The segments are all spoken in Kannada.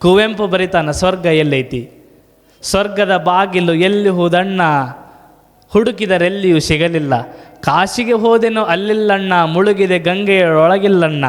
ಕುವೆಂಪು ಬರಿತಾನ ಸ್ವರ್ಗ ಎಲ್ಲೈತಿ? ಸ್ವರ್ಗದ ಬಾಗಿಲು ಎಲ್ಲಿ ಹೋದಣ್ಣ? ಹುಡುಕಿದರೆಲ್ಲಿಯೂ ಸಿಗಲಿಲ್ಲ. ಕಾಶಿಗೆ ಹೋದೆನೋ ಅಲ್ಲಿಲ್ಲಣ್ಣ, ಮುಳುಗಿದೆ ಗಂಗೆಯೊಳಗಿಲ್ಲಣ್ಣ.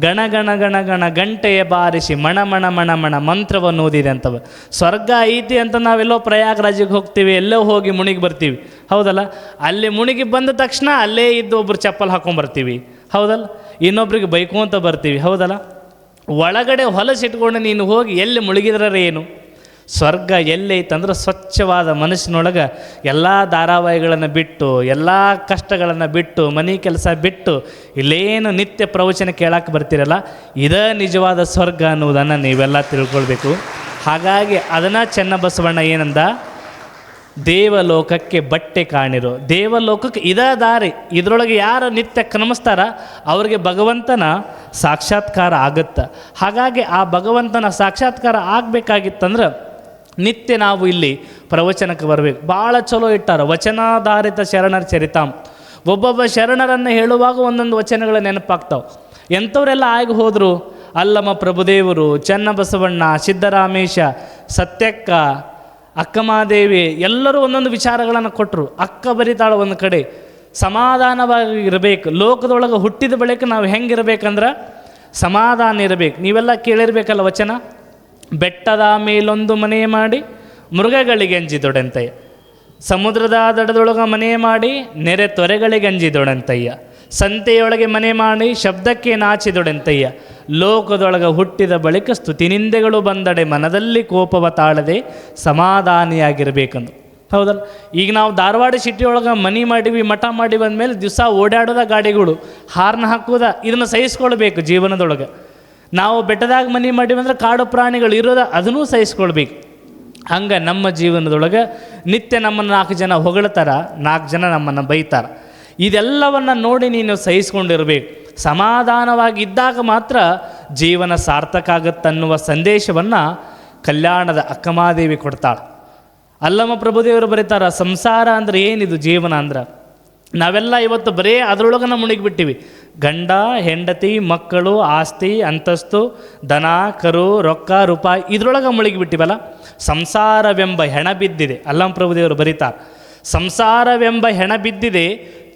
ಗಣ ಗಣ ಗಣ ಗಣ ಗಂಟೆಯ ಬಾರಿಸಿ ಮಣ ಮಣ ಮಣ ಮಣ ಮಂತ್ರವನ್ನು ಓದಿದೆ ಅಂತವ. ಸ್ವರ್ಗ ಐತಿ ಅಂತ ನಾವೆಲ್ಲೋ ಪ್ರಯಾಗರಾಜಿಗೆ ಹೋಗ್ತೀವಿ, ಎಲ್ಲೋ ಹೋಗಿ ಮುಣಿಗೆ ಬರ್ತೀವಿ. ಹೌದಲ್ಲ? ಅಲ್ಲಿ ಮುಣಿಗೆ ಬಂದ ತಕ್ಷಣ ಅಲ್ಲೇ ಇದ್ದು ಒಬ್ರು ಚಪ್ಪಲ್ ಹಾಕೊಂಡ್ಬರ್ತೀವಿ ಹೌದಲ್ಲ? ಇನ್ನೊಬ್ರಿಗೆ ಬೈಕೊಂತ ಬರ್ತೀವಿ. ಹೌದಲ್ಲ? ಒಳಗಡೆ ಹೊಲಸಿಟ್ಕೊಂಡು ನೀನು ಹೋಗಿ ಎಲ್ಲಿ ಮುಳುಗಿದ್ರೇನು ಸ್ವರ್ಗ ಎಲ್ಲೈತಂದ್ರೆ ಸ್ವಚ್ಛವಾದ ಮನಸ್ಸಿನೊಳಗೆ ಎಲ್ಲ ಧಾರಾವಾಹಿಗಳನ್ನು ಬಿಟ್ಟು, ಎಲ್ಲ ಕಷ್ಟಗಳನ್ನು ಬಿಟ್ಟು, ಮನೆ ಕೆಲಸ ಬಿಟ್ಟು, ಇಲ್ಲೇನು ನಿತ್ಯ ಪ್ರವಚನ ಕೇಳಕ್ಕೆ ಬರ್ತಿರಲ್ಲ? ಇದೇ ನಿಜವಾದ ಸ್ವರ್ಗ ಅನ್ನುವುದನ್ನು ನೀವೆಲ್ಲ ತಿಳ್ಕೊಳ್ಬೇಕು. ಹಾಗಾಗಿ ಅದನ್ನು ಚೆನ್ನಬಸವಣ್ಣ ಏನಂದ? ದೇವಲೋಕಕ್ಕೆ ಬಟ್ಟೆ ಕಾಣಿರೋ. ದೇವಲೋಕಕ್ಕೆ ಇದ ದಾರಿ. ಇದರೊಳಗೆ ಯಾರು ನಿತ್ಯ ಕ್ರಮಿಸ್ತಾರ ಅವರಿಗೆ ಭಗವಂತನ ಸಾಕ್ಷಾತ್ಕಾರ ಆಗುತ್ತೆ. ಹಾಗಾಗಿ ಆ ಭಗವಂತನ ಸಾಕ್ಷಾತ್ಕಾರ ಆಗಬೇಕಾಗಿತ್ತಂದ್ರೆ ನಿತ್ಯ ನಾವು ಇಲ್ಲಿ ಪ್ರವಚನಕ್ಕೆ ಬರಬೇಕು. ಭಾಳ ಚಲೋ ಇಟ್ಟಾರ. ವಚನಾಧಾರಿತ ಶರಣರ ಚರಿತಾಂ ಒಬ್ಬೊಬ್ಬ ಶರಣರನ್ನು ಹೇಳುವಾಗ ಒಂದೊಂದು ವಚನಗಳು ನೆನಪಾಗ್ತಾವೆ. ಎಂಥವರೆಲ್ಲ ಆಗಿ ಹೋದರು? ಅಲ್ಲಮ್ಮ ಪ್ರಭುದೇವರು, ಚನ್ನಬಸವಣ್ಣ, ಸಿದ್ದರಾಮೇಶ, ಸತ್ಯಕ್ಕ ಅಕ್ಕಮಾದೇವಿ ಎಲ್ಲರೂ ಒಂದೊಂದು ವಿಚಾರಗಳನ್ನು ಕೊಟ್ಟರು ಅಕ್ಕ ಬರಿತಾಳೆ ಒಂದು ಕಡೆ. ಸಮಾಧಾನವಾಗಿ ಇರಬೇಕು. ಲೋಕದೊಳಗೆ ಹುಟ್ಟಿದ ಬಳಿಕ ನಾವು ಹೆಂಗಿರ್ಬೇಕಂದ್ರೆ ಸಮಾಧಾನ ಇರಬೇಕು. ನೀವೆಲ್ಲ ಕೇಳಿರ್ಬೇಕಲ್ಲ ವಚನ? ಬೆಟ್ಟದ ಮೇಲೊಂದು ಮನೆ ಮಾಡಿ, ಮೃಗಗಳಿಗೆ ಅಂಜಿದೊಡೆಂತಯ್ಯ ಸಮುದ್ರದ ದಡದೊಳಗೆ ಮನೆ ಮಾಡಿ, ನೆರೆ ತೊರೆಗಳಿಗೆ ಅಂಜಿದೊಡೆಂತಯ್ಯ ಸಂತೆಯೊಳಗೆ ಮನೆ ಮಾಡಿ, ಶಬ್ದಕ್ಕೆ ನಾಚಿದೊಡೆಂತಯ್ಯ ಲೋಕದೊಳಗೆ ಹುಟ್ಟಿದ ಬಳಿಕ ಸ್ತುತಿನಿಂದೆಗಳು ಬಂದಡೆ ಮನದಲ್ಲಿ ಕೋಪವ ತಾಳದೆ ಸಮಾಧಾನಿಯಾಗಿರಬೇಕಂದು. ಹೌದಲ್ಲ? ಈಗ ನಾವು ಧಾರವಾಡ ಸಿಟಿ ಒಳಗೆ ಮನಿ ಮಾಡಿವಿ, ಮಠ ಮಾಡಿ ಬಂದಮೇಲೆ ದಿವಸ ಓಡಾಡೋದ ಗಾಡಿಗಳು, ಹಾರ್ನ್ ಹಾಕೋದ, ಇದನ್ನು ಸಹಿಸ್ಕೊಳ್ಬೇಕು ಜೀವನದೊಳಗೆ. ನಾವು ಬೆಟ್ಟದಾಗ ಮನೆ ಮಾಡಿ ಬಂದರೆ ಕಾಡು ಪ್ರಾಣಿಗಳು ಇರೋದ ಅದನ್ನೂ ಸಹಿಸ್ಕೊಳ್ಬೇಕು. ಹಂಗೆ ನಮ್ಮ ಜೀವನದೊಳಗೆ ನಿತ್ಯ ನಮ್ಮನ್ನು ನಾಲ್ಕು ಜನ ಹೊಗಳ್ತಾರ, ನಾಲ್ಕು ಜನ ನಮ್ಮನ್ನು ಬೈತಾರ. ಇದೆಲ್ಲವನ್ನು ನೋಡಿ ನೀನು ಸಹಿಸ್ಕೊಂಡಿರ್ಬೇಕು. ಸಮಾಧಾನವಾಗಿ ಇದ್ದಾಗ ಮಾತ್ರ ಜೀವನ ಸಾರ್ಥಕ ಆಗುತ್ತನ್ನುವ ಸಂದೇಶವನ್ನು ಕಲ್ಯಾಣದ ಅಕ್ಕಮಾದೇವಿ ಕೊಡ್ತಾಳೆ. ಅಲ್ಲಮ್ಮ ಪ್ರಭುದೇವರು ಬರೀತಾರ, ಸಂಸಾರ ಅಂದ್ರೆ ಏನಿದು ಜೀವನ ಅಂದ್ರೆ? ನಾವೆಲ್ಲ ಇವತ್ತು ಬರೀ ಅದರೊಳಗನ ಮುಳುಗಿಬಿಟ್ಟಿವಿ ಗಂಡ, ಹೆಂಡತಿ, ಮಕ್ಕಳು, ಆಸ್ತಿ, ಅಂತಸ್ತು, ದನ, ಕರು, ರೊಕ್ಕ, ರೂಪಾಯಿ ಇದರೊಳಗೆ ಮುಳುಗಿಬಿಟ್ಟಿವಲ್ಲ ಸಂಸಾರವೆಂಬ ಹೆಣ ಬಿದ್ದಿದೆ. ಅಲ್ಲಮ್ಮ ಪ್ರಭುದೇವರು ಬರೀತಾರೆ, ಸಂಸಾರವೆಂಬ ಹೆಣ ಬಿದ್ದಿದೆ,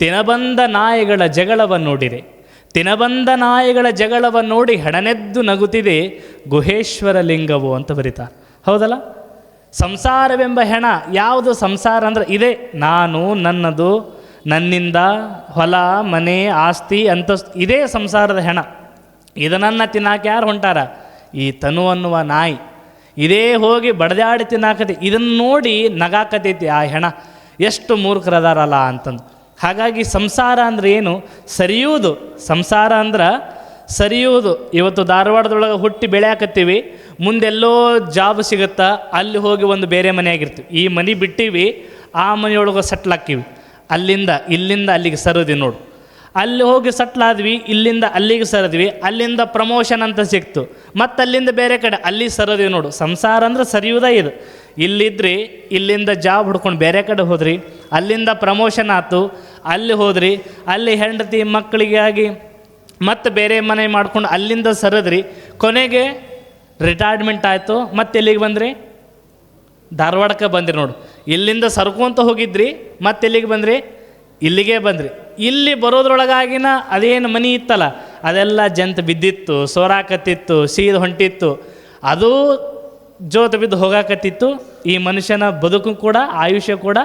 ತಿನಬಂದ ನಾಯಿಗಳ ಜಗಳವನ್ನು ನೋಡಿದೆ. ತಿನಬಂದ ನಾಯಿಗಳ ಜಗಳವ ನೋಡಿ ಹೆಣನೆದ್ದು ನಗುತ್ತಿದೆ, ಗುಹೇಶ್ವರ ಲಿಂಗವು ಅಂತ ಬರೀತಾರೆ. ಹೌದಲ್ಲ? ಸಂಸಾರವೆಂಬ ಹೆಣ ಯಾವುದು ಸಂಸಾರ ಅಂದ್ರೆ ಇದೆ, ನಾನು, ನನ್ನದು, ನನ್ನಿಂದ, ಹೊಲ, ಮನೆ, ಆಸ್ತಿ, ಅಂತಸ್ತು, ಇದೇ ಸಂಸಾರದ ಹೆಣ. ಇದನ್ನು ತಿನ್ನಾಕೆ ಯಾರು ಹೊಂಟಾರ? ಈ ತನು ಅನ್ನುವ ನಾಯಿ. ಇದೇ ಹೋಗಿ ಬಡದಾಡಿ ತಿನ್ನಾಕತಿ. ಇದನ್ನು ನೋಡಿ ನಗಾಕತೈತಿ ಆ ಹೆಣ. ಎಷ್ಟು ಮೂರ್ಖರದಾರಲ್ಲ ಅಂತಂದು. ಹಾಗಾಗಿ ಸಂಸಾರ ಅಂದ್ರೆ ಏನು? ಸರಿಯುವುದು. ಸಂಸಾರ ಅಂದ್ರೆ ಸರಿಯುವುದು. ಇವತ್ತು ಧಾರವಾಡದೊಳಗೆ ಹುಟ್ಟಿ ಬೆಳೆಯಾಕತ್ತೀವಿ. ಮುಂದೆಲ್ಲೋ ಜಾಬ್ ಸಿಗುತ್ತಾ, ಅಲ್ಲಿ ಹೋಗಿ ಒಂದು ಬೇರೆ ಮನೆಯಾಗಿರ್ತೀವಿ. ಈ ಮನೆ ಬಿಟ್ಟಿವಿ, ಆ ಮನೆಯೊಳಗೆ ಸೆಟ್ಲ್ ಹಾಕಿವಿ ಅಲ್ಲಿಂದ, ಇಲ್ಲಿಂದ ಅಲ್ಲಿಗೆ ಸರದಿ ನೋಡು. ಅಲ್ಲಿ ಹೋಗಿ ಸಟ್ಲಾದ್ವಿ ಇಲ್ಲಿಂದ ಅಲ್ಲಿಗೆ ಸರದ್ವಿ, ಅಲ್ಲಿಂದ ಪ್ರಮೋಷನ್ ಅಂತ ಸಿಕ್ತು. ಮತ್ತು ಅಲ್ಲಿಂದ ಬೇರೆ ಕಡೆ, ಅಲ್ಲಿ ಸರದ್ವಿ ನೋಡು. ಸಂಸಾರ ಅಂದ್ರೆ ಸರಿಯುವುದೇ ಇದು. ಇಲ್ಲಿದ್ರಿ, ಇಲ್ಲಿಂದ ಜಾಬ್ ಹುಡ್ಕೊಂಡು ಬೇರೆ ಕಡೆ ಹೋದ್ರಿ, ಅಲ್ಲಿಂದ ಪ್ರಮೋಷನ್ ಆಯ್ತು ಅಲ್ಲಿ ಹೋದ್ರಿ, ಅಲ್ಲಿ ಹೆಂಡತಿ ಮಕ್ಕಳಿಗೆ ಆಗಿ ಮತ್ತೆ ಬೇರೆ ಮನೆ ಮಾಡ್ಕೊಂಡು ಅಲ್ಲಿಂದ ಸರದ್ರಿ, ಕೊನೆಗೆ ರಿಟೈರ್ಮೆಂಟ್ ಆಯಿತು, ಮತ್ತೆ ಎಲ್ಲಿಗೆ ಬಂದ್ರಿ? ಧಾರವಾಡಕ್ಕೆ ಬಂದ್ರಿ ನೋಡು. ಇಲ್ಲಿಂದ ಸರ್ಕೊಂತ ಹೋಗಿದ್ರಿ, ಮತ್ತೆ ಎಲ್ಲಿಗೆ ಬಂದ್ರಿ? ಇಲ್ಲಿಗೆ ಬಂದ್ರಿ. ಇಲ್ಲಿ ಬರೋದ್ರೊಳಗಾಗಿನ ಅದೇನು ಮನಿ ಇತ್ತಲ್ಲ, ಅದೆಲ್ಲ ಜಂತ ಬಿದ್ದಿತ್ತು, ಸೋರಾಕತ್ತಿತ್ತು, ಸೀದ ಹೊಂಟಿತ್ತು. ಅದು ಜೋತ ಬಿದ್ದು ಹೋಗಾಕತ್ತಿತ್ತು. ಈ ಮನುಷ್ಯನ ಬದುಕು ಕೂಡ, ಆಯುಷ್ಯ ಕೂಡ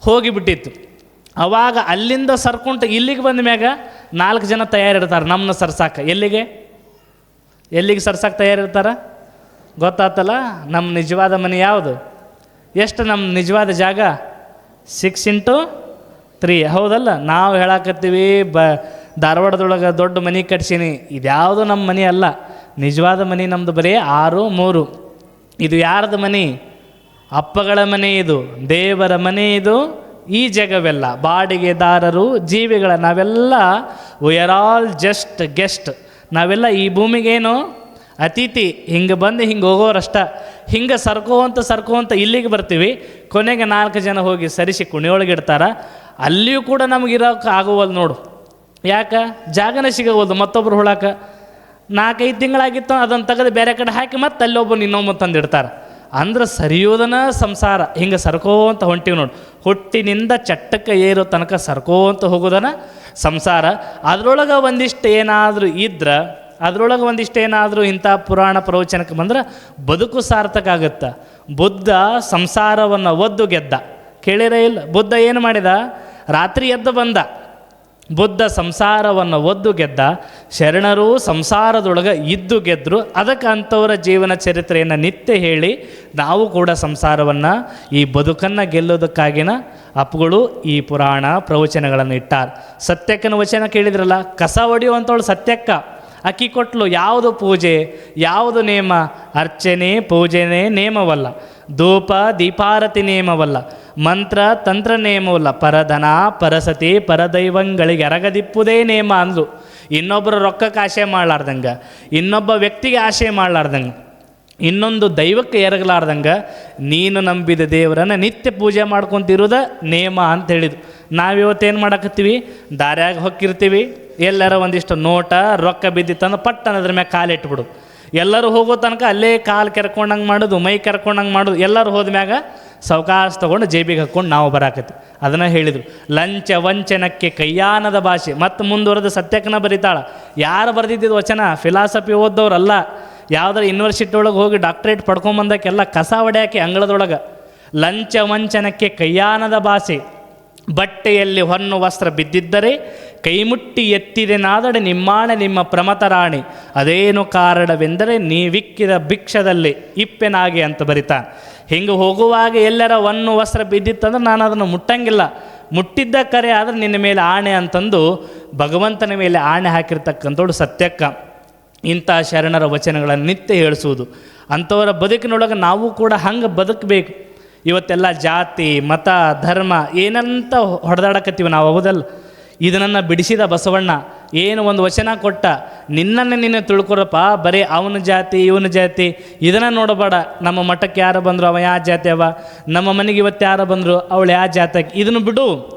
ಹೋಗಿಬಿಟ್ಟಿತ್ತು. ಅವಾಗ ಅಲ್ಲಿಂದ ಸರ್ಕೊಂಡು ಇಲ್ಲಿಗೆ ಬಂದ ಮ್ಯಾಗ ನಾಲ್ಕು ಜನ ತಯಾರಿರ್ತಾರೆ ನಮ್ಮನ್ನ ಸರ್ಸಾಕ. ಎಲ್ಲಿಗೆ? ಎಲ್ಲಿಗೆ ಸರ್ಸಾಕ ತಯಾರಿರ್ತಾರೆ? ಗೊತ್ತಾತಲ್ಲ, ನಮ್ಮ ನಿಜವಾದ ಮನೆ ಯಾವುದು? ಎಷ್ಟು ನಮ್ಮ ನಿಜವಾದ ಜಾಗ? ಸಿಕ್ಸ್ ಇಂಟು ತ್ರೀ ಹೌದಲ್ಲ, ನಾವು ಹೇಳಾಕತ್ತೀವಿ, ಬ, ಧಾರವಾಡದೊಳಗೆ ದೊಡ್ಡ ಮನೆ ಕಟ್ಸೀನಿ. ಇದ್ಯಾವುದು ನಮ್ಮ ಮನೆ ಅಲ್ಲ. ನಿಜವಾದ ಮನೆ ನಮ್ಮದು ಬರೀ ಆರು, ಮೂರು. ಇದು ಯಾರ್ದು ಮನೆ? ಅಪ್ಪಗಳ ಮನೆ ಇದು, ದೇವರ ಮನೆ ಇದು ಈ ಜಗವೆಲ್ಲ ಬಾಡಿಗೆದಾರರು, ಜೀವಿಗಳ ನಾವೆಲ್ಲ we are all just guest ನಾವೆಲ್ಲ ಈ ಭೂಮಿಗೇನು? ಅತಿಥಿ, ಹಿಂಗೆ ಬಂದು ಹಿಂಗೆ ಹೋಗೋರಷ್ಟ. ಹಿಂಗೆ ಸರ್ಕೋವಂತ ಸರ್ಕೋವಂತ ಇಲ್ಲಿಗೆ ಬರ್ತೀವಿ. ಕೊನೆಗೆ ನಾಲ್ಕು ಜನ ಹೋಗಿ ಸರಿಸಿ ಕುಣಿಯೊಳಗಿಡ್ತಾರ. ಅಲ್ಲಿಯೂ ಕೂಡ ನಮಗಿರೋಕೆ ಆಗುವಲ್ದು ನೋಡು. ಯಾಕೆ? ಜಾಗನೇ ಸಿಗವಲ್ದು ಮತ್ತೊಬ್ರು ಹುಳಕ್ಕೆ ನಾಲ್ಕೈದು ತಿಂಗಳಾಗಿತ್ತು, ಅದನ್ನು ತೆಗೆದು ಬೇರೆ ಕಡೆ ಹಾಕಿ ಮತ್ತೆ ಅಲ್ಲೊಬ್ಬನು ಇನ್ನೊಬ್ಬ ತಂದಿಡ್ತಾರೆ. ಅಂದ್ರೆ ಸರಿಯೋದನ ಸಂಸಾರ. ಹಿಂಗೆ ಸರ್ಕೋಂತ ಹೊಂಟಿವಿ ನೋಡಿ. ಹುಟ್ಟಿನಿಂದ ಚಟ್ಟಕ್ಕೆ ಏರೋ ತನಕ ಸರ್ಕೋಂತ ಹೋಗೋದನ ಸಂಸಾರ. ಅದರೊಳಗೆ ಒಂದಿಷ್ಟು ಏನಾದರೂ ಇದ್ರೆ, ಅದರೊಳಗೆ ಒಂದಿಷ್ಟು ಏನಾದರೂ ಇಂಥ ಪುರಾಣ ಪ್ರವಚನಕ್ಕೆ ಬಂದ್ರೆ ಬದುಕು ಸಾರ್ಥಕ ಆಗುತ್ತೆ. ಬುದ್ಧ ಸಂಸಾರವನ್ನು ಒದ್ದು ಗೆದ್ದ. ಕೇಳಿರೇ ಇಲ್ಲ? ಬುದ್ಧ ಏನು ಮಾಡಿದ? ರಾತ್ರಿ ಎದ್ದು ಬಂದ. ಬುದ್ಧ ಸಂಸಾರವನ್ನು ಒದ್ದು ಗೆದ್ದ, ಶರಣರು ಸಂಸಾರದೊಳಗೆ ಇದ್ದು ಗೆದ್ದರು ಅದಕ್ಕೆ ಅಂಥವರ ಜೀವನ ಚರಿತ್ರೆಯನ್ನು ನಿತ್ಯ ಹೇಳಿ ನಾವು ಕೂಡ ಸಂಸಾರವನ್ನು ಈ ಬದುಕನ್ನು ಗೆಲ್ಲೋದಕ್ಕಾಗಿನ ಅಪ್ಪುಗಳು ಈ ಪುರಾಣ ಪ್ರವಚನಗಳನ್ನು ಇಟ್ಟಾರ. ಸತ್ಯಕ್ಕನ ವಚನ ಕೇಳಿದ್ರಲ್ಲ, ಕಸ ಹೊಡೆಯುವಂಥವಳು ಸತ್ಯಕ್ಕ. ಅಕ್ಕಿ ಕೊಟ್ಲು ಯಾವುದು ಪೂಜೆ, ಯಾವುದು ನೇಮ? ಅರ್ಚನೆ ಪೂಜೆನೇ ನೇಮವಲ್ಲ. ಧೂಪ ದೀಪಾರತಿ ನೇಮವಲ್ಲ. ಮಂತ್ರ ತಂತ್ರ ನೇಮವಲ್ಲ ಪರಧನ, ಪರಸತಿ, ಪರದೈವಂಗಳಿಗೆ ಎರಗದಿಪ್ಪುದೇ ನೇಮ ಅಂದ್ಲು. ಇನ್ನೊಬ್ಬರ ರೊಕ್ಕಕ್ಕೆ ಆಶೆ ಮಾಡಲಾರ್ದಂಗೆ, ಇನ್ನೊಬ್ಬ ವ್ಯಕ್ತಿಗೆ ಆಶೆ ಮಾಡಲಾರ್ದಂಗೆ, ಇನ್ನೊಂದು ದೈವಕ್ಕೆ ಎರಗಲಾರ್ದಂಗೆ, ನೀನು ನಂಬಿದ ದೇವರನ್ನು ನಿತ್ಯ ಪೂಜೆ ಮಾಡ್ಕೊತಿರೋದ ನೇಮ ಅಂತ ಹೇಳಿದ್ರು. ನಾವಿವತ್ತೇನು ಮಾಡಕತ್ತೀವಿ? ದಾರ್ಯಾಗ ಹೊಕ್ಕಿರ್ತೀವಿ. ಎಲ್ಲರ ಒಂದಿಷ್ಟು ನೋಟ, ರೊಕ್ಕ ಬಿದ್ದಿತ್ತಂದ್ರೆ ಪಟ್ ಅನ್ನೋದ್ರ ಮ್ಯಾಗ ಕಾಲಿಟ್ಬಿಡು ಎಲ್ಲರೂ ಹೋಗೋ ತನಕ ಅಲ್ಲೇ ಕಾಲು ಕೆರ್ಕೊಂಡಂಗೆ ಮಾಡೋದು, ಮೈ ಕೆರ್ಕೊಂಡಂಗೆ ಮಾಡೋದು, ಎಲ್ಲರೂ ಹೋದ್ಮ್ಯಾಗ ಸಾವಕಾಶ ತೊಗೊಂಡು ಜೇಬಿಗೆ ಹಾಕ್ಕೊಂಡು ನಾವು ಬರಾಕತ್ತಿ. ಅದನ್ನು ಹೇಳಿದರು. ಲಂಚ ವಂಚನಕ್ಕೆ ಕೈಯಾನದ ಭಾಷೆ. ಮತ್ತು ಮುಂದುವರೆದು ಸತ್ಯಕ್ಕನ ಬರೀತಾಳೆ. ಯಾರು ಬರೆದಿದ್ದಿದ್ದು ವಚನ? ಫಿಲಾಸಫಿ ಓದ್ದವ್ರಲ್ಲ. ಯಾವುದಾದ್ರು ಯೂನಿವರ್ಸಿಟಿ ಒಳಗೆ ಹೋಗಿ ಡಾಕ್ಟ್ರೇಟ್ ಪಡ್ಕೊಂಬಂದಕ್ಕೆಲ್ಲ ಕಸ ಹೊಡ್ಯಾಕೆ ಅಂಗಳದೊಳಗೆ. ಲಂಚ ವಂಚನಕ್ಕೆ ಕೈಯಾನದ ಭಾಷೆ. ಬಟ್ಟೆಯಲ್ಲಿ ಹೊನ್ನು ವಸ್ತ್ರ ಬಿದ್ದಿದ್ದರೆ ಕೈಮುಟ್ಟಿ ಎತ್ತಿದೆನಾದಡೆ ನಿಮ್ಮಾಣ ನಿಮ್ಮ ಪ್ರಮತರಾಣಿ. ಅದೇನು ಕಾರಣವೆಂದರೆ ನೀವಿಕ್ಕಿದ ಭಿಕ್ಷದಲ್ಲಿ ಇಪ್ಪೆನಾಗೆ ಅಂತ ಬರಿತಾನೆ. ಹಿಂಗೆ ಹೋಗುವಾಗ ಎಲ್ಲರ ಒಂದು ವಸ್ತ್ರ ಬಿದ್ದಿತ್ತಂದ್ರೆ ನಾನು ಅದನ್ನು ಮುಟ್ಟಂಗಿಲ್ಲ. ಮುಟ್ಟಿದ್ದ ಕರೆ ಆದರೆ ನಿನ್ನ ಮೇಲೆ ಆಣೆ ಅಂತಂದು ಭಗವಂತನ ಮೇಲೆ ಆಣೆ ಹಾಕಿರ್ತಕ್ಕಂಥವ್ಳು ಸತ್ಯಕ್ಕ. ಇಂಥ ಶರಣರ ವಚನಗಳನ್ನು ನಿತ್ಯ ಹೇಳಿಸುವುದು. ಅಂಥವರ ಬದುಕಿನೊಳಗೆ ನಾವು ಕೂಡ ಹಂಗೆ ಬದುಕಬೇಕು. ಇವತ್ತೆಲ್ಲ ಜಾತಿ, ಮತ, ಧರ್ಮ, ಏನಂತ ಹೊಡೆದಾಡಕತ್ತೀವಿ ನಾವು ಹೌದಲ್ಲ? ಇದನ್ನು ಬಿಡಿಸಿದ ಬಸವಣ್ಣ, ಏನು ಒಂದು ವಚನ ಕೊಟ್ಟ? ನಿನ್ನನ್ನು ನೀನು ತಿಳ್ಕೊರಪ್ಪ, ಬರೀ ಅವನ ಜಾತಿ, ಇವನ ಜಾತಿ. ಇದನ್ನು ನೋಡಬೇಡ. ನಮ್ಮ ಮಠಕ್ಕೆ ಯಾರು ಬಂದರು ಅವ ಯಾವ ಜಾತಿ ಅವ? ನಮ್ಮ ಮನೆಗೆ ಇವತ್ತು ಯಾರು ಬಂದರು? ಅವಳು ಯಾವ ಜಾತಿ ಇದನ್ನು ಬಿಡು.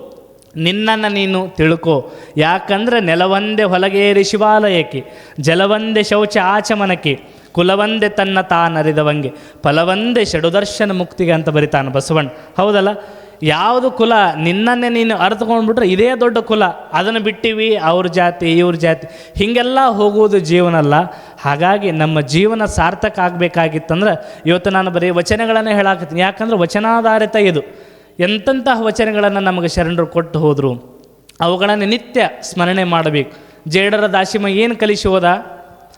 ನಿನ್ನನ್ನು ನೀನು ತಿಳ್ಕೊ. ಯಾಕಂದ್ರೆ ನೆಲವಂದೇ ಹೊಲಗೇರಿ ಶಿವಾಲಯಕ್ಕೆ, ಜಲವಂದೆ ಶೌಚ ಆಚಮನಕ್ಕೆ, ಕುಲವಂದೆ ತನ್ನ ತಾನರಿದವಂಗೆ, ಫಲವಂದೆ ಷಡುದರ್ಶನ ಮುಕ್ತಿಗೆ ಅಂತ ಬರಿತಾನೆ ಬಸವಣ್ಣ. ಹೌದಲ್ಲ? ಯಾವುದು ಕುಲ ನಿನ್ನನ್ನೇ ನೀನು ಅರ್ಥಕೊಂಡ್ಬಿಟ್ರೆ ಇದೇ ದೊಡ್ಡ ಕುಲ. ಅದನ್ನು ಬಿಟ್ಟಿವಿ ಅವ್ರ ಜಾತಿ, ಇವ್ರ ಜಾತಿ. ಹೀಗೆಲ್ಲ ಹೋಗುವುದು ಜೀವನ ಅಲ್ಲ ಹಾಗಾಗಿ ನಮ್ಮ ಜೀವನ ಸಾರ್ಥಕ ಆಗಬೇಕಾಗಿತ್ತಂದ್ರೆ ಇವತ್ತು ನಾನು ಬರೀ ವಚನಗಳನ್ನೇ ಹೇಳಾಕತ್ತೀನಿ. ಯಾಕಂದ್ರೆ ವಚನಾಧಾರಿತ ಇದು. ಎಂತೆಂತಹ ವಚನಗಳನ್ನು ನಮಗೆ ಶರಣರು ಕೊಟ್ಟು ಹೋದರು. ಅವುಗಳನ್ನು ನಿತ್ಯ ಸ್ಮರಣೆ ಮಾಡಬೇಕು. ಜೇಡರ ದಾಸಿಮ ಏನು ಕಲಿಸಿ ಹೋದ?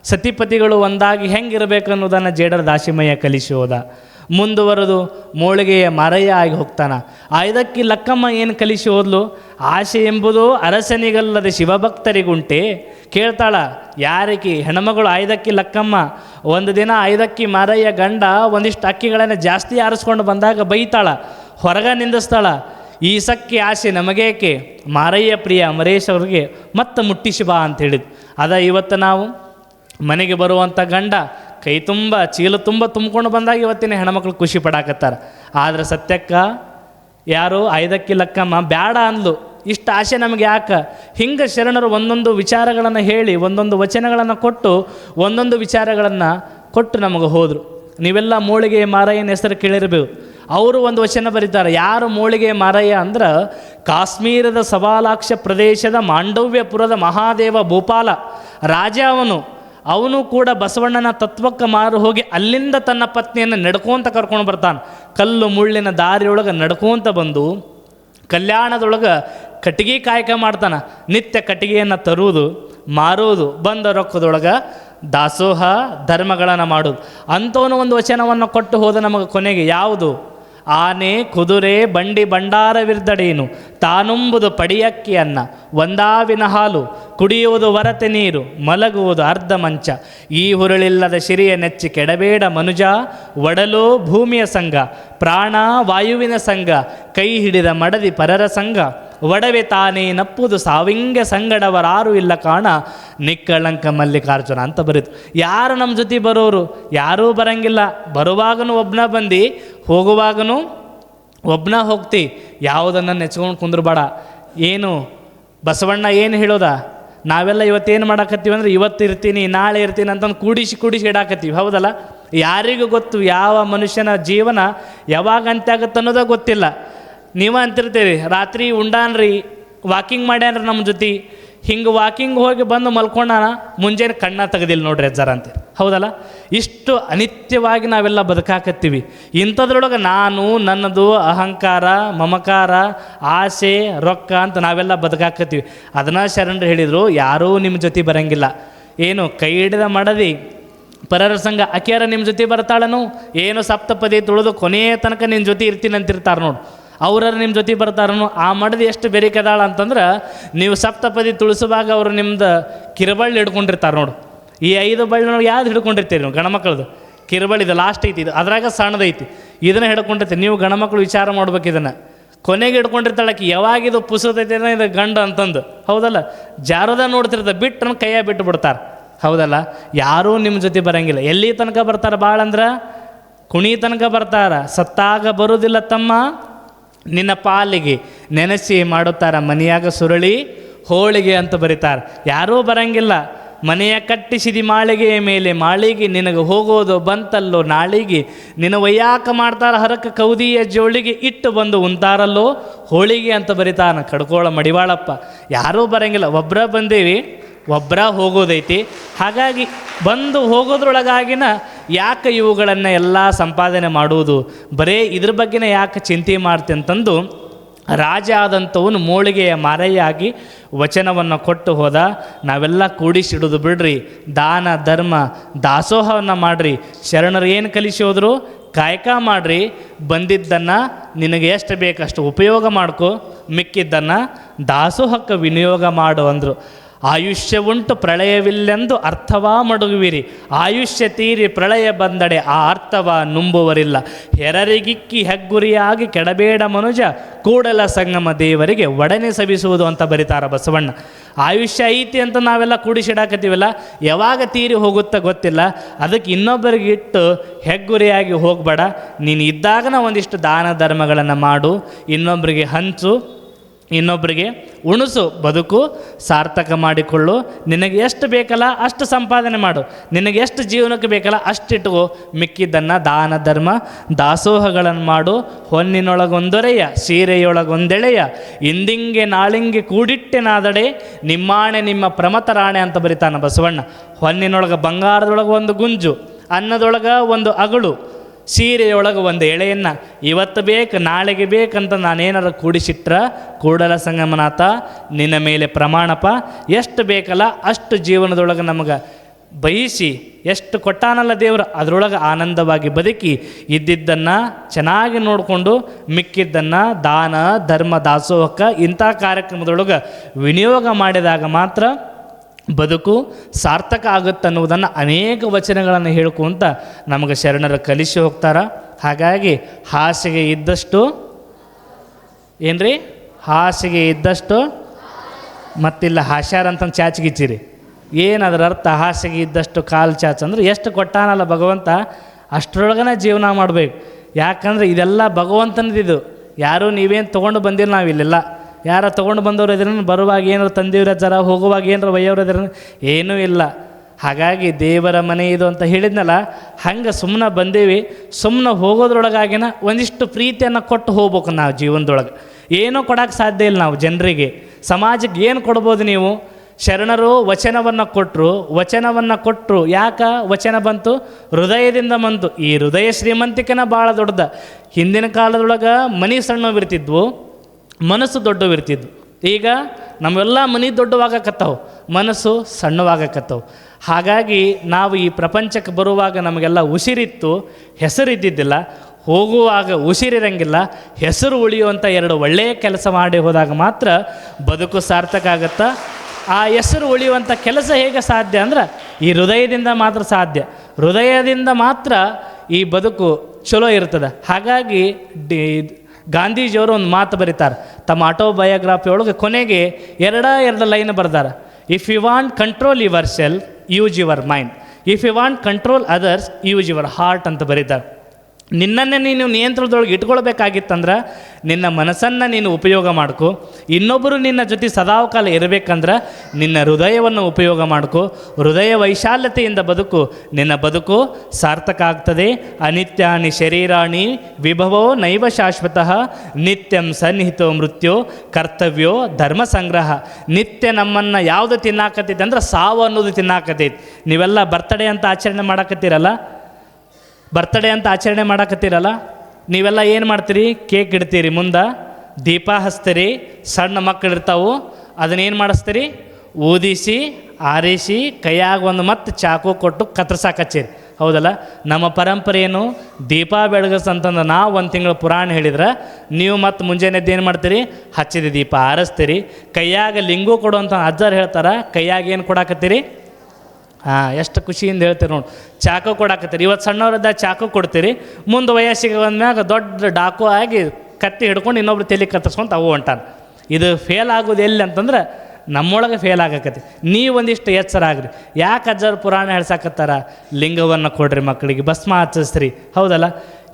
ಸತಿಪತಿಗಳು ಒಂದಾಗಿ ಹೆಂಗಿರಬೇಕು ಅನ್ನೋದನ್ನು ಜೇಡರ ದಾಸಿಮಯ್ಯ ಕಲಿಸಿ ಹೋದ. ಮುಂದುವರೆದು ಮೋಳಿಗೆಯ ಮಾರಯ್ಯ ಆಗಿ ಹೋಗ್ತಾನೆ. ಆಯ್ದಕ್ಕಿ ಲಕ್ಕಮ್ಮ ಏನು ಕಲಿಸಿ ಹೋದ್ಲು? ಆಸೆ ಎಂಬುದು ಅರಸನಿಗಲ್ಲದೆ ಶಿವಭಕ್ತರಿಗುಂಟೆ. ಕೇಳ್ತಾಳ, ಯಾರಿಗೆ? ಹೆಣ್ಮಗಳು ಆಯ್ದಕ್ಕಿ ಲಕ್ಕಮ್ಮ, ಒಂದು ದಿನ ಐದಕ್ಕಿ ಮಾರಯ್ಯ ಗಂಡ ಒಂದಿಷ್ಟು ಅಕ್ಕಿಗಳನ್ನು ಜಾಸ್ತಿ ಆರಿಸ್ಕೊಂಡು ಬಂದಾಗ ಬೈತಾಳ, ಹೊರಗ ನಿಂದಿಸ್ತಾಳ. ಈ ಸಕ್ಕಿ ಆಸೆ ನಮಗೇಕೆ? ಮಾರಯ್ಯ ಪ್ರಿಯ ಅಮರೇಶ್ ಅವ್ರಿಗೆ ಮತ್ತೆ ಮುಟ್ಟಿಸಿ ಬಾ ಅಂತ ಹೇಳಿದ್. ಅದ ಇವತ್ತು ನಾವು ಮನೆಗೆ ಬರುವಂಥ ಗಂಡ ಕೈ ತುಂಬ, ಚೀಲ ತುಂಬ ತುಂಬ್ಕೊಂಡು ಬಂದಾಗ ಇವತ್ತಿನ ಹೆಣ್ಮಕ್ಳು ಖುಷಿ ಪಡಾಕತ್ತಾರ. ಆದ್ರೆ ಸತ್ಯಕ್ಕ, ಯಾರು ಐದಕ್ಕಿ ಲಕ್ಕಮ್ಮ, ಬ್ಯಾಡ ಅಂದ್ಲು. ಇಷ್ಟು ಆಸೆ ನಮಗೆ ಯಾಕೆ? ಹಿಂಗೆ ಶರಣರು ಒಂದೊಂದು ವಿಚಾರಗಳನ್ನು ಹೇಳಿ, ಒಂದೊಂದು ವಚನಗಳನ್ನು ಕೊಟ್ಟು, ಒಂದೊಂದು ವಿಚಾರಗಳನ್ನು ಕೊಟ್ಟು ನಮಗೆ ಹೋದರು. ನೀವೆಲ್ಲ ಮೋಳಿಗೆ ಮಾರಯ್ಯನ ಹೆಸರು ಕೇಳಿರಬೇಕು. ಅವರು ಒಂದು ವಚನ ಬರೀತಾರೆ, ಯಾರು ಮೋಳಿಗೆ ಮಾರಯ್ಯ ಅಂದ್ರೆ ಕಾಶ್ಮೀರದ ಸವಾಲಾಕ್ಷ ಪ್ರದೇಶದ ಮಾಂಡವ್ಯಪುರದ ಮಹಾದೇವ ಭೂಪಾಲ. ರಾಜ ಅವನು. ಅವನು ಕೂಡ ಬಸವಣ್ಣನ ತತ್ವಕ್ಕೆ ಮಾರು ಹೋಗಿ ಅಲ್ಲಿಂದ ತನ್ನ ಪತ್ನಿಯನ್ನು ನಡ್ಕೊಂತ ಕರ್ಕೊಂಡು ಬರ್ತಾನೆ. ಕಲ್ಲು ಮುಳ್ಳಿನ ದಾರಿಯೊಳಗೆ ನಡ್ಕೊಂತ ಬಂದು ಕಲ್ಯಾಣದೊಳಗೆ ಕಟ್ಟಿಗೆ ಕಾಯಕ ಮಾಡ್ತಾನೆ. ನಿತ್ಯ ಕಟ್ಟಿಗೆಯನ್ನು ತರುವುದು ಮಾರುವುದು ಬಂದ ರೊಕ್ಕದೊಳಗೆ ದಾಸೋಹ ಧರ್ಮಗಳನ್ನು ಮಾಡೋದು ಅಂಥವನು ಒಂದು ವಚನವನ್ನು ಕೊಟ್ಟು ಹೋದ ನಮಗೆ ಕೊನೆಗೆ ಯಾವುದು? ಆನೆ, ಕುದುರೆ, ಬಂಡಿ ಭಂಡಾರವಿರ್ದಡೇನು ತಾನುಂಬುದು ಪಡಿಯಕ್ಕಿ ಅನ್ನ ಒಂದಾವಿನ ಹಾಲು, ಕುಡಿಯುವುದು ವರತೆ ನೀರು, ಮಲಗುವುದು ಅರ್ಧ ಮಂಚ. ಈ ಹುರುಳಿಲ್ಲದ ಶಿರಿಯ ನೆಚ್ಚಿ ಕೆಡಬೇಡ ಮನುಜ, ಒಡಲು ಭೂಮಿಯ ಸಂಘ, ಪ್ರಾಣ ವಾಯುವಿನ ಸಂಘ, ಕೈ ಹಿಡಿದ ಮಡದಿ ಪರರ ಸಂಘ. ಒಡವೆ ತಾನೇ ನಪ್ಪುದು ಸಾವಿಂಗೆ ಸಂಗಡವರಾರು ಇಲ್ಲ ಕಾಣ. ನಿಕ್ಕಳಂಕ ಮಲ್ಲಿಕಾರ್ಜುನ ಅಂತ ಬರೀತು ಯಾರು ನಮ್ಮ ಜೊತೆ ಬರೋರು? ಯಾರೂ ಬರಂಗಿಲ್ಲ. ಬರುವಾಗನೂ ಒಬ್ಬನ ಬಂದು ಹೋಗುವಾಗನೂ ಒಬ್ಬನ ಹೋಗ್ತಿ, ಯಾವುದನ್ನು ನೆಚ್ಕೊಂಡು ಕುಂದ್ರಬೇಡ. ಏನು, ಬಸವಣ್ಣ ಏನು ಹೇಳೋದ? ನಾವೆಲ್ಲ ಇವತ್ತೇನು ಮಾಡಾಕತ್ತೀವಿ ಅಂದ್ರೆ ಇವತ್ತು ಇರ್ತೀನಿ, ನಾಳೆ ಇರ್ತೀನಿ ಅಂತಂದು ಕೂಡಿಸಿ ಕೂಡಿಸಿ ಇಡಾಕತ್ತೀವಿ, ಹೌದಲ್ಲ? ಯಾರಿಗೂ ಗೊತ್ತು ಯಾವ ಮನುಷ್ಯನ ಜೀವನ ಯಾವಾಗ ಅಂತ್ಯಾಗತ್ತೆ ಅನ್ನೋದೇ ಗೊತ್ತಿಲ್ಲ. ನೀವು ಅಂತಿರ್ತೀರಿ, ರಾತ್ರಿ ಉಂಡಾನ್ರಿ ವಾಕಿಂಗ್ ಮಾಡ್ಯಾನ್ರಿ ನಮ್ಮ ಜೊತೆ. ಹಿಂಗೆ ವಾಕಿಂಗ್ ಹೋಗಿ ಬಂದು ಮಲ್ಕೊಂಡಾನ ಮುಂಜಾನೆ ಕಣ್ಣ ತೆಗೆದಿಲ್ಲ ನೋಡ್ರಿ ಅಜ್ಜಾರ ಅಂತ. ಹೌದಲ್ಲ? ಇಷ್ಟು ಅನಿತ್ಯವಾಗಿ ನಾವೆಲ್ಲ ಬದುಕಾಕತ್ತೀವಿ. ಇಂಥದ್ರೊಳಗೆ ನಾನು, ನನ್ನದು ಅಹಂಕಾರ, ಮಮಕಾರ, ಆಸೆ, ರೊಕ್ಕ ಅಂತ ನಾವೆಲ್ಲ ಬದುಕಾಕತ್ತೀವಿ. ಅದನ್ನ ಶರಣರು ಹೇಳಿದರು, ಯಾರೂ ನಿಮ್ಮ ಜೊತೆ ಬರಂಗಿಲ್ಲ. ಏನು ಕೈ ಹಿಡಿದ ಮಾಡದಿ, ಪರರ ಸಂಘ ಅಕಿಯಾರ ನಿಮ್ಮ ಜೊತೆ ಬರ್ತಾಳನು? ಏನು ಸಪ್ತಪದಿ ತುಳಿದು ಕೊನೆಯ ತನಕ ನಿನ್ನ ಜೊತೆ ಇರ್ತೀನಿ ಅಂತಿರ್ತಾರೆ ನೋಡು. ಅವ್ರ ನಿಮ್ಮ ಜೊತೆ ಬರ್ತಾರನು ಆ ಮಡದಿ ಎಷ್ಟು ಬೆರಿಕದಾಳ ಅಂತಂದ್ರೆ ನೀವು ಸಪ್ತಪದಿ ತುಳಿಸುವಾಗ ಅವರು ನಿಮ್ದು ಕಿರಬಳ್ಳಿ ಹಿಡ್ಕೊಂಡಿರ್ತಾರೆ ನೋಡು. ಈ ಐದು ಬಳ್ಳಿ ಯಾವ್ದು ಹಿಡ್ಕೊಂಡಿರ್ತೀರಿ ನೀವು ಗಣಮಕ್ಕಳದು ಕಿರಬಳ್ಳಿ ಇದು ಲಾಸ್ಟ್ ಐತಿ, ಇದು ಅದ್ರಾಗ ಸಣ್ಣದೈತಿ ಇದನ್ನ ಹಿಡ್ಕೊಂಡಿರ್ತೀರಿ. ನೀವು ಗಣಮಕ್ಕಳು ವಿಚಾರ ಮಾಡ್ಬೇಕು ಇದನ್ನು. ಕೊನೆಗೆ ಹಿಡ್ಕೊಂಡಿರ್ತಾಳೆ ಆಕಿ, ಯಾವಾಗ ಇದು ಪುಸತೈತೆ ಇದು ಗಂಡು ಅಂತಂದು. ಹೌದಲ್ಲ? ಜಾರದ ನೋಡ್ತಿರ್ತ ಬಿಟ್ಟು ಕೈಯ ಬಿಟ್ಟು ಬಿಡ್ತಾರೆ. ಹೌದಲ್ಲ? ಯಾರೂ ನಿಮ್ಮ ಜೊತೆ ಬರಂಗಿಲ್ಲ. ಎಲ್ಲಿ ತನಕ ಬರ್ತಾರೆ ಭಾಳ ಅಂದ್ರೆ ಕುಣಿ ತನಕ ಬರ್ತಾರ. ಸತ್ತಾಗ ಬರುವುದಿಲ್ಲ ತಮ್ಮ. ನಿನ್ನ ಪಾಲಿಗೆ ನೆನೆಸಿ ಮಾಡುತ್ತಾರ ಮನೆಯಾಗ ಸುರಳಿ, ಹೋಳಿಗೆ ಅಂತ ಬರೀತಾರೆ. ಯಾರೂ ಬರಂಗಿಲ್ಲ. ಮನೆಯ ಕಟ್ಟಿಸಿದಿ ಮಾಳಿಗೆಯ ಮೇಲೆ, ಮಾಳಿಗೆ ನಿನಗೆ ಹೋಗೋದು ಬಂತಲ್ಲೋ, ನಾಳಿಗೆ ನಿನ್ನ ವೈಯಾಕ ಮಾಡ್ತಾರ ಹರಕ ಕೌದಿಯ ಜೋಳಿಗೆ ಇಟ್ಟು ಬಂದು ಉಂತಾರಲ್ಲೋ, ಹೋಳಿಗೆ ಅಂತ ಬರಿತಾನ ಕಡ್ಕೋಳ ಮಡಿವಾಳಪ್ಪ. ಯಾರೂ ಬರಂಗಿಲ್ಲ. ಒಬ್ಬರ ಬಂದೇವಿ ಒಬ್ಬರ ಹೋಗೋದೈತಿ. ಹಾಗಾಗಿ ಬಂದು ಹೋಗೋದ್ರೊಳಗಾಗಿನ ಯಾಕೆ ಇವುಗಳನ್ನು ಎಲ್ಲ ಸಂಪಾದನೆ ಮಾಡುವುದು? ಬರೇ ಇದ್ರ ಬಗ್ಗೆನೇ ಯಾಕೆ ಚಿಂತೆ ಮಾಡ್ತೆ ಅಂತಂದು ರಾಜ ಆದಂಥವನು ಮೋಳಿಗೆಯ ಮಾರೆಯಾಗಿ ವಚನವನ್ನು ಕೊಟ್ಟು ಹೋದ. ನಾವೆಲ್ಲ ಕೂಡಿಸಿಡೋದು ಬಿಡ್ರಿ. ದಾನ, ಧರ್ಮ, ದಾಸೋಹವನ್ನು ಮಾಡ್ರಿ. ಶರಣರು ಏನು ಕಲಿಸಿ ಹೋದರು? ಕಾಯಕ ಮಾಡ್ರಿ. ಬಂದಿದ್ದನ್ನು ನಿನಗೆ ಎಷ್ಟು ಬೇಕಷ್ಟು ಉಪಯೋಗ ಮಾಡ್ಕೊ. ಮಿಕ್ಕಿದ್ದನ್ನು ದಾಸೋಹಕ್ಕೆ ವಿನಿಯೋಗ ಮಾಡು ಅಂದರು. ಆಯುಷ್ಯ ಉಂಟು, ಪ್ರಳಯವಿಲ್ಲೆಂದು ಅರ್ಥವಾ ಮಡುಗುವಿರಿ. ಆಯುಷ್ಯ ತೀರಿ, ಪ್ರಳಯ ಬಂದಡೆ, ಆ ಅರ್ಥವ ನುಂಬುವರಿಲ್ಲ. ಹೆರರಿಗಿಕ್ಕಿ ಹೆಗ್ಗುರಿಯಾಗಿ ಕೆಡಬೇಡ ಮನುಜ, ಕೂಡಲ ಸಂಗಮ ದೇವರಿಗೆ ಒಡನೆ ಸವಿಸುವುದು ಅಂತ ಬರೀತಾರ ಬಸವಣ್ಣ. ಆಯುಷ್ಯ ಐತಿ ಅಂತ ನಾವೆಲ್ಲ ಕೂಡಿಸಿಡಾಕತ್ತೀವಲ್ಲ, ಯಾವಾಗ ತೀರಿ ಹೋಗುತ್ತ ಗೊತ್ತಿಲ್ಲ. ಅದಕ್ಕೆ ಇನ್ನೊಬ್ಬರಿಗೆ ಇಟ್ಟು ಹೆಗ್ಗುರಿಯಾಗಿ ಹೋಗಬೇಡ. ನೀನು ಇದ್ದಾಗನ ಒಂದಿಷ್ಟು ದಾನ ಧರ್ಮಗಳನ್ನು ಮಾಡು ಇನ್ನೊಬ್ಬರಿಗೆ ಹಂಚು ಇನ್ನೊಬ್ಬರಿಗೆ ಉಣಿಸು, ಬದುಕು ಸಾರ್ಥಕ ಮಾಡಿಕೊಳ್ಳು. ನಿನಗೆ ಎಷ್ಟು ಬೇಕಲ್ಲ ಅಷ್ಟು ಸಂಪಾದನೆ ಮಾಡು. ನಿನಗೆ ಎಷ್ಟು ಜೀವನಕ್ಕೆ ಬೇಕಲ್ಲ ಅಷ್ಟಿಟ್ಕೋ ಮಿಕ್ಕಿದ್ದನ್ನು ದಾನ ಧರ್ಮ, ದಾಸೋಹಗಳನ್ನು ಮಾಡು. ಹೊನ್ನಿನೊಳಗೊಂದೊರೆಯ, ಸೀರೆಯೊಳಗೊಂದೆಳೆಯ, ಇಂದಿಂಗೆ ನಾಳಿಂಗೆ ಕೂಡಿಟ್ಟೆನಾದಡೆ, ನಿಮ್ಮಾಣೆ ನಿಮ್ಮ ಪ್ರಮತರಾಣೆ ಅಂತ ಬರಿತಾನ ಬಸವಣ್ಣ. ಹೊನ್ನಿನೊಳಗೆ ಬಂಗಾರದೊಳಗೆ ಒಂದು ಗುಂಜು, ಅನ್ನದೊಳಗೆ ಒಂದು ಅಗಳು ಸೀರೆಯೊಳಗೆ ಒಂದು ಎಳೆಯನ್ನು, ಇವತ್ತು ಬೇಕು, ನಾಳೆಗೆ ಬೇಕಂತ ನಾನೇನಾರು ಕೂಡಿಸಿಟ್ರ? ಕೂಡಲ ಸಂಗಮನಾಥ, ನಿನ್ನ ಮೇಲೆ ಪ್ರಮಾಣಪ, ಎಷ್ಟು ಬೇಕಲ್ಲ ಅಷ್ಟು ಜೀವನದೊಳಗೆ ನಮಗೆ ಬಯಸಿ, ಎಷ್ಟು ಕೊಟ್ಟಾನಲ್ಲ ದೇವರು, ಅದರೊಳಗೆ ಆನಂದವಾಗಿ ಬದುಕಿ, ಇದ್ದಿದ್ದನ್ನು ಚೆನ್ನಾಗಿ ನೋಡಿಕೊಂಡು, ಮಿಕ್ಕಿದ್ದನ್ನು ದಾನ, ಧರ್ಮ ದಾಸೋಹಕ್ಕೆ ಇಂಥ ಕಾರ್ಯಕ್ರಮದೊಳಗೆ ವಿನಿಯೋಗ ಮಾಡಿದಾಗ ಮಾತ್ರ ಬದುಕು ಸಾರ್ಥಕ ಆಗುತ್ತೆ ಅನ್ನುವುದನ್ನು ಅನೇಕ ವಚನಗಳನ್ನು ಹೇಳ್ಕೊಂತ ನಮಗೆ ಶರಣರು ಕಲಿಸಿ ಹೋಗ್ತಾರ. ಹಾಗಾಗಿ ಹಾಸಿಗೆ ಇದ್ದಷ್ಟು ಏನ್ರಿ? ಹಾಸಿಗೆ ಇದ್ದಷ್ಟು ಮತ್ತಿಲ್ಲ, ಹಾಸ್ಯಾರ ಅಂತ ಚಾಚಿಗಿಚ್ಚಿರಿ. ಏನು ಅದರ ಅರ್ಥ? ಹಾಸಿಗೆ ಇದ್ದಷ್ಟು ಕಾಲು ಚಾಚಂದ್ರೆ ಎಷ್ಟು ಕೊಟ್ಟಾನಲ್ಲ ಭಗವಂತ? ಅಷ್ಟರೊಳಗನೆ ಜೀವನ ಮಾಡಬೇಕು. ಯಾಕಂದ್ರೆ ಇದೆಲ್ಲ ಭಗವಂತನದಿದು. ಯಾರೂ ನೀವೇನು ತೊಗೊಂಡು ಬಂದಿಲ್ಲ ನಾವಿಲ್ಲೆಲ್ಲ. ಯಾರ ತೊಗೊಂಡು ಬಂದವ್ರು ಇದ್ರನ್ನ ಬರುವಾಗ ಏನಾರು ತಂದಿವ್ರ ಜರ, ಹೋಗುವಾಗ ಏನಾರು ಒಯ್ಯವ್ರು ಇದ್ರ ಏನೂ ಇಲ್ಲ. ಹಾಗಾಗಿ ದೇವರ ಮನೆ ಇದು ಅಂತ ಹೇಳಿದ್ನಲ್ಲ, ಹಂಗೆ ಸುಮ್ಮನೆ ಬಂದೇವಿ. ಸುಮ್ಮನೆ ಹೋಗೋದ್ರೊಳಗಾಗಿನ ಒಂದಿಷ್ಟು ಪ್ರೀತಿಯನ್ನು ಕೊಟ್ಟು ಹೋಗ್ಬೇಕು ನಾವು ಜೀವನದೊಳಗೆ. ಏನೂ ಕೊಡೋಕ್ಕೆ ಸಾಧ್ಯ ಇಲ್ಲ ನಾವು ಜನರಿಗೆ. ಸಮಾಜಕ್ಕೆ ಏನು ಕೊಡ್ಬೋದು ನೀವು? ಶರಣರು ವಚನವನ್ನು ಕೊಟ್ಟರು ವಚನವನ್ನು ಕೊಟ್ಟರು ಯಾಕ ವಚನ ಬಂತು? ಹೃದಯದಿಂದ ಬಂತು. ಈ ಹೃದಯ ಶ್ರೀಮಂತಿಕೆನ ಭಾಳ ದೊಡ್ಡದ. ಹಿಂದಿನ ಕಾಲದೊಳಗೆ ಮನಿ ಸಣ್ಣವಿರ್ತಿದ್ವು ಮನಸ್ಸು ದೊಡ್ಡವಿರ್ತಿದ್ವು. ಈಗ ನಮ್ಮೆಲ್ಲ ಮನಿ ದೊಡ್ಡವಾಗಕತ್ತಾವು, ಮನಸ್ಸು ಸಣ್ಣವಾಗಕತ್ತಾವು. ಹಾಗಾಗಿ ನಾವು ಈ ಪ್ರಪಂಚಕ್ಕೆ ಬರುವಾಗ ನಮಗೆಲ್ಲ ಉಸಿರಿತ್ತು, ಹೆಸರಿದ್ದಿದ್ದಿಲ್ಲ. ಹೋಗುವಾಗ ಉಸಿರಿರಂಗಿಲ್ಲ, ಹೆಸರು ಉಳಿಯುವಂಥ ಎರಡು ಒಳ್ಳೆಯ ಕೆಲಸ ಮಾಡಿ ಹೋದಾಗ ಮಾತ್ರ ಬದುಕು ಸಾರ್ಥಕ ಆಗುತ್ತಾ? ಆ ಹೆಸರು ಉಳಿಯುವಂಥ ಕೆಲಸ ಹೇಗೆ ಸಾಧ್ಯ ಅಂದ್ರೆ, ಈ ಹೃದಯದಿಂದ ಮಾತ್ರ ಸಾಧ್ಯ. ಹೃದಯದಿಂದ ಮಾತ್ರ ಈ ಬದುಕು ಚಲೋ ಇರ್ತದೆ. ಹಾಗಾಗಿ ಡಿ ಗಾಂಧೀಜಿಯವರು ಒಂದು ಮಾತು ಬರೀತಾರೆ. ತಮ್ಮ ಆಟೋಬಯೋಗ್ರಾಫಿ ಒಳಗೆ ಕೊನೆಗೆ ಎರಡ ಎರಡು line ಬರ್ದಾರೆ. If you want control your self use your mind if you want control others use your heart ಅಂತ ಬರೀತಾರೆ. ನಿನ್ನನ್ನೇ ನೀನು ನಿಯಂತ್ರಣದೊಳಗೆ ಇಟ್ಕೊಳ್ಬೇಕಾಗಿತ್ತಂದ್ರೆ ನಿನ್ನ ಮನಸ್ಸನ್ನು ನೀನು ಉಪಯೋಗ ಮಾಡ್ಕೊ. ಇನ್ನೊಬ್ಬರು ನಿನ್ನ ಜೊತೆ ಸದಾವಕಾಲ ಇರಬೇಕಂದ್ರೆ ನಿನ್ನ ಹೃದಯವನ್ನು ಉಪಯೋಗ ಮಾಡ್ಕೊ. ಹೃದಯ ವೈಶಾಲ್ಯತೆಯಿಂದ ಬದುಕು. ನಿನ್ನ ಬದುಕು ಸಾರ್ಥಕ ಆಗ್ತದೆ. ಅನಿತ್ಯಾನಿ ಶರೀರಾಣಿ ವಿಭವೋ ನೈವ ಶಾಶ್ವತಃ. ನಿತ್ಯಂ ಸನ್ನಿಹಿತೋ ಮೃತ್ಯೋ. ಕರ್ತವ್ಯೋ ಧರ್ಮ ಸಂಗ್ರಹ. ನಿತ್ಯ ನಮ್ಮನ್ನು ಯಾವುದು ತಿನ್ನಾಕತ್ತೈತೆ ಅಂದ್ರೆ ಸಾವು ಅನ್ನೋದು ತಿನ್ನಾಕತ್ತೈತಿ. ನೀವೆಲ್ಲ ಬರ್ತಡೇ ಅಂತ ಆಚರಣೆ ಮಾಡಾಕತ್ತೀರಲ್ಲ? ಬರ್ತಡೇ ಅಂತ ಆಚರಣೆ ಮಾಡಾಕತ್ತೀರಲ್ಲ? ನೀವೆಲ್ಲ ಏನು ಮಾಡ್ತೀರಿ? ಕೇಕ್ ಇಡ್ತೀರಿ ಮುಂದೆ, ದೀಪ ಹಚ್ತೀರಿ, ಸಣ್ಣ ಮಕ್ಕಳು ಇರ್ತಾವು ಅದನ್ನೇನು ಮಾಡಿಸ್ತೀರಿ? ಊದಿಸಿ, ಆರಿಸಿ, ಕೈಯಾಗ ಒಂದು ಮತ್ತೆ ಚಾಕು ಕೊಟ್ಟು ಕತ್ತರ್ಸಾಕಚ್ಚೀರಿ ಹೌದಲ್ಲ? ನಮ್ಮ ಪರಂಪರೆ ಏನು? ದೀಪ ಬೆಳಗಸ್ ಅಂತಂದ್ರೆ ನಾವು ಒಂದು ತಿಂಗಳು ಪುರಾಣ ಹೇಳಿದ್ರೆ, ನೀವು ಮತ್ತೆ ಮುಂಜಾನೆದ್ದು ಏನು ಮಾಡ್ತೀರಿ? ಹಚ್ಚಿದ ದೀಪ ಆರಿಸ್ತೀರಿ. ಕೈಯಾಗ ಲಿಂಗು ಕೊಡುವಂಥ ಅಜ್ಜರು ಹೇಳ್ತಾರೆ, ಕೈಯಾಗ ಏನು ಕೊಡಾಕತ್ತೀರಿ? ಹಾಂ, ಎಷ್ಟು ಖುಷಿಯಿಂದ ಹೇಳ್ತೀರಿ ನೋಡಿ. ಚಾಕು ಕೊಡಾಕತ್ತೀರಿ. ಇವತ್ತು ಸಣ್ಣವರಿದ್ದ ಚಾಕು ಕೊಡ್ತೀರಿ. ಮುಂದೆ ವಯಸ್ಸಿಗೆ ಬಂದ್ಮ್ಯಾಗ ದೊಡ್ಡ ಡಾಕು ಆಗಿ ಕತ್ತಿ ಹಿಡ್ಕೊಂಡು ಇನ್ನೊಬ್ರು ತಲೆ ಕತ್ತರಿಸ್ಕೊಂತ ಅವು ಹೊಂಟಾನ ಇದು ಫೇಲ್ ಆಗೋದು ಎಲ್ಲಿ ಅಂತಂದ್ರೆ ನಮ್ಮೊಳಗೆ ಫೇಲ್ ಆಗಕತಿ ನೀವು ಒಂದಿಷ್ಟು ಎಚ್ಚರ ಆಗ್ರಿ. ಯಾಕೆ ಅಜ್ಜರು ಪುರಾಣ ಹೇಳ್ಸಾಕತ್ತಾರ? ಲಿಂಗವನ್ನು ಕೊಡ್ರಿ ಮಕ್ಕಳಿಗೆ, ಭಸ್ಮ ಆಚರಿಸ್ರಿ. ಹೌದಲ್ಲ?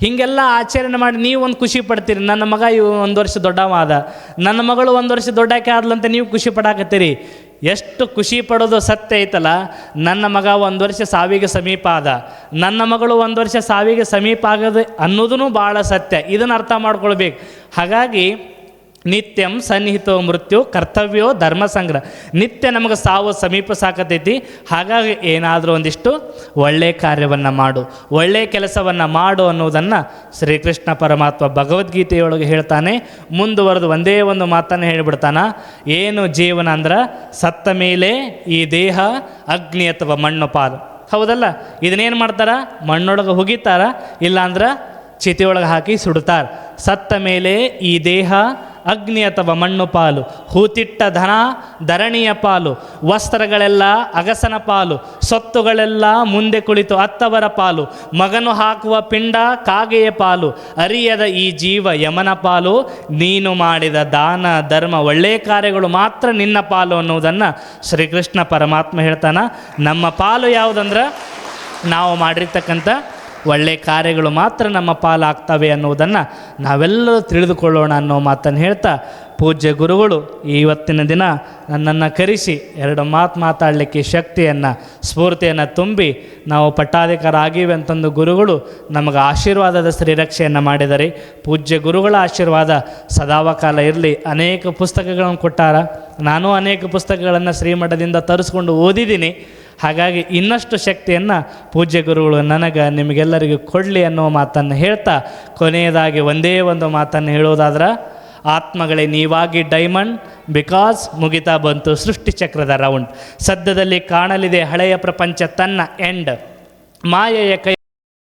ಹೀಗೆಲ್ಲ ಆಚರಣೆ ಮಾಡಿ ನೀವು ಒಂದು ಖುಷಿ ಪಡ್ತೀರಿ. ನನ್ನ ಮಗ ಇವು ಒಂದು ವರ್ಷ ದೊಡ್ಡವ ಆದ. ನನ್ನ ಮಗಳು ಒಂದು ವರ್ಷ ದೊಡ್ಡಕ್ಕೆ ಆದ್ಲಂತ ನೀವು ಖುಷಿ ಪಡಾಕತ್ತೀರಿ. ಎಷ್ಟು ಖುಷಿ ಪಡೋದು ಸತ್ಯ ಐತಲ್ಲ? ನನ್ನ ಮಗ ಒಂದು ವರ್ಷ ಸಾವಿಗೆ ಸಮೀಪ ಆದ. ನನ್ನ ಮಗಳು ಒಂದು ವರ್ಷ ಸಾವಿಗೆ ಸಮೀಪ ಆಗೋದು ಅನ್ನೋದೂ ಭಾಳ ಸತ್ಯ. ಇದನ್ನು ಅರ್ಥ ಮಾಡ್ಕೊಳ್ಬೇಕು. ಹಾಗಾಗಿ ನಿತ್ಯಂ ಸನ್ನಿಹಿತೋ ಮೃತ್ಯು ಕರ್ತವ್ಯೋ ಧರ್ಮ ಸಂಗ್ರಹ. ನಿತ್ಯ ನಮಗೆ ಸಾವು ಸಮೀಪ ಸಾಕತೈತಿ. ಹಾಗಾಗಿ ಏನಾದರೂ ಒಂದಿಷ್ಟು ಒಳ್ಳೆಯ ಕಾರ್ಯವನ್ನು ಮಾಡು. ಒಳ್ಳೆಯ ಕೆಲಸವನ್ನು ಮಾಡು ಅನ್ನೋದನ್ನು ಶ್ರೀಕೃಷ್ಣ ಪರಮಾತ್ಮ ಭಗವದ್ಗೀತೆಯೊಳಗೆ ಹೇಳ್ತಾನೆ. ಮುಂದುವರೆದು ಒಂದೇ ಒಂದು ಮಾತನ್ನು ಹೇಳಿಬಿಡ್ತಾನ. ಏನು ಜೀವನ ಅಂದ್ರೆ ಸತ್ತ ಮೇಲೆ ಈ ದೇಹ, ಅಗ್ನಿ ಅಥವಾ ಮಣ್ಣು ಪಾಲು. ಹೌದಲ್ಲ? ಇದನ್ನೇನು ಮಾಡ್ತಾರ? ಮಣ್ಣೊಳಗೆ ಹುಗಿತಾರ. ಇಲ್ಲಾಂದ್ರೆ ಚಿತೆಯೊಳಗೆ ಹಾಕಿ ಸುಡ್ತಾರೆ. ಸತ್ತ ಮೇಲೆ ಈ ದೇಹ ಅಗ್ನಿ ಅಥವಾ ಮಣ್ಣು ಪಾಲು, ಹೂತಿಟ್ಟ ಧನ ಧರಣಿಯ ಪಾಲು, ವಸ್ತ್ರಗಳೆಲ್ಲ ಅಗಸನ ಪಾಲು, ಸೊತ್ತುಗಳೆಲ್ಲ ಮುಂದೆ ಕುಳಿತು ಅತ್ತವರ ಪಾಲು, ಮಗನು ಹಾಕುವ ಪಿಂಡ ಕಾಗೆಯ ಪಾಲು, ಅರಿಯದ ಈ ಜೀವ ಯಮನ ಪಾಲು, ನೀನು ಮಾಡಿದ ದಾನ, ಧರ್ಮ, ಒಳ್ಳೆಯ ಕಾರ್ಯಗಳು ಮಾತ್ರ ನಿನ್ನ ಪಾಲು ಅನ್ನುವುದನ್ನು ಶ್ರೀಕೃಷ್ಣ ಪರಮಾತ್ಮ ಹೇಳ್ತಾನ. ನಮ್ಮ ಪಾಲು ಯಾವುದಂದ್ರೆ? ನಾವು ಮಾಡಿರ್ತಕ್ಕಂಥ ಒಳ್ಳೆ ಕಾರ್ಯಗಳು ಮಾತ್ರ ನಮ್ಮ ಪಾಲಾಗ್ತವೆ ಅನ್ನುವುದನ್ನು ನಾವೆಲ್ಲರೂ ತಿಳಿದುಕೊಳ್ಳೋಣ ಅನ್ನೋ ಮಾತನ್ನು ಹೇಳ್ತಾ ಪೂಜ್ಯ ಗುರುಗಳು ಇವತ್ತಿನ ದಿನ ನನ್ನನ್ನು ಕರೆಸಿ ಎರಡು ಮಾತು ಮಾತಾಡಲಿಕ್ಕೆ ಶಕ್ತಿಯನ್ನು, ಸ್ಫೂರ್ತಿಯನ್ನು ತುಂಬಿ ನಾವು ಪಟ್ಟಾಧಿಕಾರ ಆಗಿವೆ ಅಂತಂದು ಗುರುಗಳು ನಮಗೆ ಆಶೀರ್ವಾದದ ಶ್ರೀರಕ್ಷೆಯನ್ನು ಮಾಡಿದರೆ, ಪೂಜ್ಯ ಗುರುಗಳ ಆಶೀರ್ವಾದ ಸದಾವಕಾಲ ಇರಲಿ. ಅನೇಕ ಪುಸ್ತಕಗಳನ್ನು ಕೊಟ್ಟಾರ. ನಾನು ಅನೇಕ ಪುಸ್ತಕಗಳನ್ನು ಶ್ರೀಮಠದಿಂದ ತರಿಸ್ಕೊಂಡು ಓದಿದ್ದೀನಿ. ಹಾಗಾಗಿ ಇನ್ನಷ್ಟು ಶಕ್ತಿಯನ್ನು ಪೂಜ್ಯ ಗುರುಗಳು ನನಗೆ ನಿಮಗೆಲ್ಲರಿಗೂ ಕೊಡಲಿ ಅನ್ನೋ ಮಾತನ್ನು ಹೇಳ್ತಾ ಕೊನೆಯದಾಗಿ ಒಂದೇ ಒಂದು ಮಾತನ್ನು ಹೇಳೋದಾದ್ರೆ ಆತ್ಮಗಳೇ ನೀವಾಗಿ ಡೈಮಂಡ್, ಬಿಕಾಸ್ ಮುಗಿತಾ ಬಂತು ಸೃಷ್ಟಿ ಚಕ್ರದ ರೌಂಡ್. ಸದ್ಯದಲ್ಲಿ ಕಾಣಲಿದೆ ಹಳೆಯ ಪ್ರಪಂಚ ತನ್ನ ಎಂಡ್. ಮಾಯೆಯ ಕೈ